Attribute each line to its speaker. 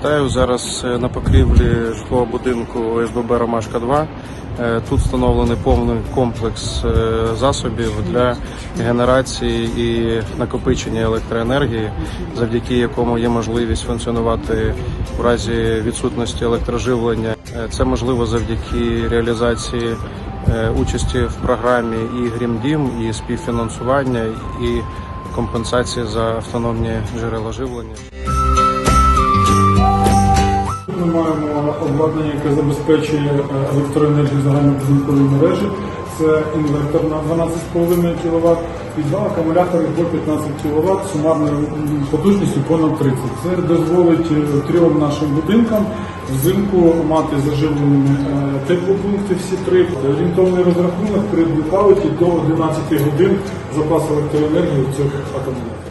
Speaker 1: Вітаю зараз е, на покрівлі житлового будинку СББ Ромашка 2. Е, Тут встановлений повний комплекс е, засобів для генерації і накопичення електроенергії, завдяки якому є можливість функціонувати в разі відсутності електроживлення. Це можливо завдяки реалізації участі в програмі і Грімдім, і співфінансування, і компенсації за автономні джерела живлення.
Speaker 2: Обладнання, яке забезпечує е, електроенергію загальнобудинкової мережі. Це інвертор на 12,5 кВт і два акумулятори по 15 кВт сумарною потужністю понад 30. Це дозволить е, трьом нашим будинкам взимку мати заживленими е, теплопункти всі три. Орієнтовний розрахунок при блокауті до 11 годин запас електроенергії в цих акумуляторах.